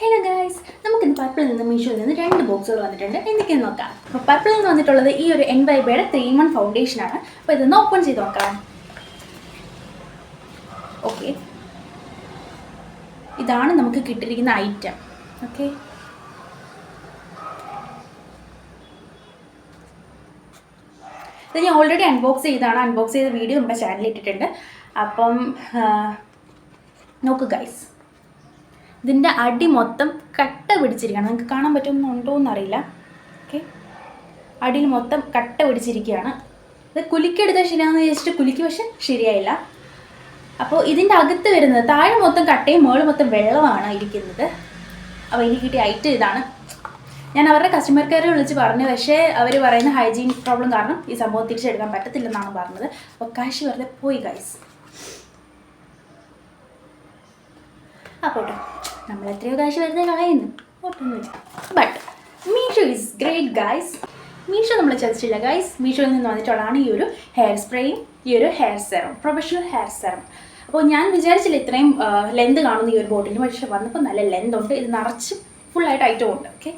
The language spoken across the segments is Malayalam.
ഹലോ ഗായ്സ് നമുക്കിന്ന് പർപ്പിളിൽ നിന്ന് മീഷോയിൽ നിന്ന് രണ്ട് ബോക്സുകൾ വന്നിട്ടുണ്ട്. എന്തൊക്കെയെന്ന് നോക്കാം. അപ്പോൾ പർപ്പിളിൽ നിന്ന് വന്നിട്ടുള്ളത് ഈ ഒരു എൻ വൈബയുടെ ത്രീ മൺ ഫൗണ്ടേഷൻ ആണ്. അപ്പോൾ ഇതൊന്ന് ഓപ്പൺ ചെയ്ത് നോക്കാം. ഓക്കെ ഇതാണ് നമുക്ക് കിട്ടിയിരിക്കുന്ന ഐറ്റം ഓക്കെ ഇത് ഞാൻ ഓൾറെഡി അൺബോക്സ് ചെയ്താണ് അൺബോക്സ് ചെയ്ത വീഡിയോ നമ്മുടെ ചാനലിൽ ഇട്ടിട്ടുണ്ട്. അപ്പം നോക്കുക നോക്കൂ ഗൈസ് ഇതിന്റെ അടി മൊത്തം കട്ട പിടിച്ചിരിക്കുകയാണ്. നിങ്ങൾക്ക് കാണാൻ പറ്റുന്നുണ്ടോ എന്നറിയില്ല ഓക്കെ. അടിയിൽ മൊത്തം കട്ട പിടിച്ചിരിക്കുകയാണ്. ഇത് കുലുക്കിയെടുത്താൽ ശരിയാണെന്ന് വിചാരിച്ചിട്ട് കുലുക്കി പക്ഷെ ശരിയായില്ല. അപ്പോൾ ഇതിന്റെ അകത്ത് വരുന്നത് താഴെ മൊത്തം കട്ടയും മുകളിൽ മൊത്തം വെള്ളമാണ് ഇരിക്കുന്നത്. അപ്പോൾ എനിക്ക് കിട്ടിയ ഐറ്റം ഇതാണ്. ഞാൻ അവരുടെ കസ്റ്റമർ കെയറിൽ വിളിച്ച് പറഞ്ഞു പക്ഷേ അവർ പറയുന്ന ഹൈജീൻ പ്രോബ്ലം കാരണം ഈ സംഭവം തിരിച്ചെടുക്കാൻ പറ്റത്തില്ലെന്നാണ് പറഞ്ഞത്. അപ്പോൾ കാശ് വെറുതെ പോയി ഗൈസ് അപ്പോൾ നമ്മൾ എത്രയോ കാശ് വെറുതെ കളയുന്നു ഒട്ടൊന്നുമില്ല but Meesho is great guys Meesho നമ്മൾ ചതിച്ചില്ല. ഗൈസ് മീഷോയിൽ നിന്ന് വന്നിട്ടുള്ളതാണ് ഈ ഒരു ഹെയർ സ്പ്രേയും ഈ ഒരു hair serum professional hair serum അപ്പോൾ ഞാൻ വിചാരിച്ചില്ല ഇത്രയും ലെന്ത് കാണുന്ന ഈ ഒരു ബോട്ടിൽ പക്ഷേ വന്നപ്പോൾ നല്ല ലെന്ത് ഉണ്ട്. ഇത് നിറച്ച് ഫുള്ളായിട്ട് ഐറ്റം ഉണ്ട് ഓക്കെ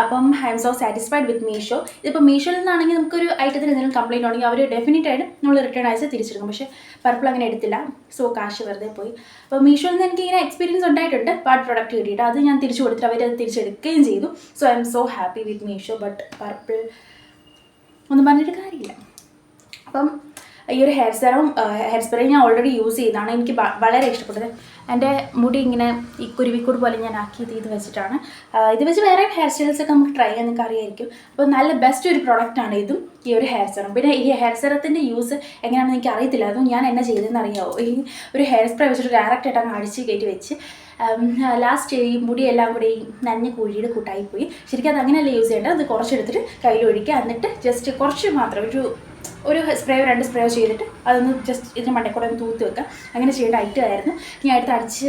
അപ്പം I'm so satisfied with Meesho ഇതിപ്പോൾ മീഷോയിൽ നിന്നാണെങ്കിൽ നമുക്കൊരു ഐറ്റത്തിന് എന്തെങ്കിലും കംപ്ലയിന്റ് ഉണ്ടെങ്കിൽ അവർ ഡെഫിനറ്റ് ആയിട്ട് നമ്മൾ റിട്ടേൺ അയച്ച് തിരിച്ചെടുക്കും. പക്ഷേ പർപ്പിൾ അങ്ങനെ എടുത്തില്ല. സോ കാശ് വെറുതെ പോയി. അപ്പോൾ മീഷോയിൽ നിന്ന് എനിക്ക് ഇങ്ങനെ എക്സ്പീരിയൻസ് ഉണ്ടായിട്ടുണ്ട്. ബാഡ് പ്രൊഡക്റ്റ് കിട്ടിയിട്ട് അത് ഞാൻ തിരിച്ചു കൊടുത്തിട്ട് അവർ അത് തിരിച്ചെടുക്കുകയും ചെയ്തു. So I'm so happy with Meesho but purple ഒന്നും പറഞ്ഞിട്ട് കാര്യമില്ല. അപ്പം ഈ ഒരു ഹെയർ സെറം ഹെയർ സ്പ്രേ ഞാൻ ഓൾറെഡി യൂസ് ചെയ്തതാണ്. എനിക്ക് വളരെ ഇഷ്ടപ്പെട്ടത്. എന്റെ മുടി ഇങ്ങനെ ഈ കുരുവിക്കൂട് പോലെ ഞാൻ ആക്കി ഇത് വെച്ചിട്ടാണ്. ഇത് വെച്ച് വേറെ ഹെയർ സ്റ്റൈൽസ് ഒക്കെ നമുക്ക് ട്രൈ ചെയ്യാൻ നിങ്ങൾക്ക് അറിയായിരിക്കും. അപ്പോൾ നല്ല ബെസ്റ്റ് ഒരു പ്രോഡക്റ്റാണ് ഇതും ഈ ഒരു ഹെയർ സെറം പിന്നെ ഈ ഹെയർ സെറത്തിന്റെ യൂസ് എങ്ങനെയാണെന്ന് എനിക്ക് അറിയത്തില്ല. അതും ഞാൻ എന്നെ ചെയ്തതെന്ന് അറിയാമോ ഈ ഒരു ഹെയർ സ്പ്രേ വെച്ചിട്ട് ഡയറക്റ്റ് ആയിട്ട് അങ്ങ് അടിച്ച് കയറ്റി വെച്ച് ലാസ്റ്റ് ഈ മുടിയെല്ലാം കൂടി നനഞ്ഞ കുഴിയുടെ കൂട്ടായി പോയി. ശരിക്കും അത് അങ്ങനെയല്ല യൂസ് ചെയ്യേണ്ടത്? അത് കുറച്ചെടുത്തിട്ട് കയ്യിൽ ഒഴിക്കുക എന്നിട്ട് ജസ്റ്റ് കുറച്ച് മാത്രം ഒരു ഒരു സ്പ്രേയോ രണ്ട് സ്പ്രേയോ ചെയ്തിട്ട് അതൊന്ന് ജസ്റ്റ് ഇതിന് മണ്ടക്കൂടെ കൂടെ ഒന്ന് തൂത്ത് വെക്കുക അങ്ങനെ ചെയ്യേണ്ട ഐറ്റം ആയിരുന്നു. ഞാൻ അടുത്ത് അടിച്ച്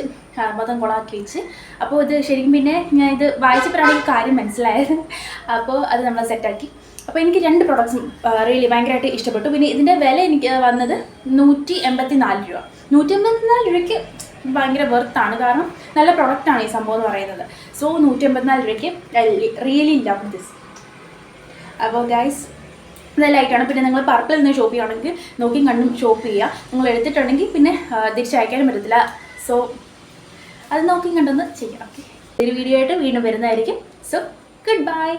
മതം കൊളാക്കി വെച്ച്. അപ്പോൾ ഇത് ശരിക്കും പിന്നെ ഞാൻ ഇത് വായിച്ചപ്പോഴാണ് ഈ കാര്യം മനസ്സിലായത്. അപ്പോൾ അത് നമ്മൾ സെറ്റാക്കി അപ്പോൾ എനിക്ക് രണ്ട് പ്രൊഡക്ട്സും റിയലി ഭയങ്കരമായിട്ട് ഇഷ്ടപ്പെട്ടു. പിന്നെ ഇതിന്റെ വില എനിക്ക് വന്നത് നൂറ്റി എൺപത്തി നാല് രൂപ. നൂറ്റി എൺപത്തി നാല് രൂപയ്ക്ക് ഭയങ്കര വെർത്താണ് കാരണം നല്ല പ്രൊഡക്റ്റാണ് ഈ സംഭവം എന്ന് പറയുന്നത്. സോ നൂറ്റി എൺപത്തിനാല് രൂപയ്ക്ക് റിയലി ലവ് ദിസ് അപ്പോൾ ഗൈസ് ഇതെല്ലായിട്ടാണ് പിന്നെ നിങ്ങൾ പാർക്കിൽ നിന്ന് ഷോപ്പ് ചെയ്യുകയാണെങ്കിൽ നോക്കിയും കണ്ടും ഷോപ്പ് ചെയ്യുക. നിങ്ങൾ എടുത്തിട്ടുണ്ടെങ്കിൽ പിന്നെ തിരിച്ചയക്കാനും പറ്റത്തില്ല. സോ അത് നോക്കിയും കണ്ടൊന്ന് ചെയ്യാം. ഓക്കെ ഒരു വീഡിയോ ആയിട്ട് വീണ്ടും വരുന്നതായിരിക്കും. So good bye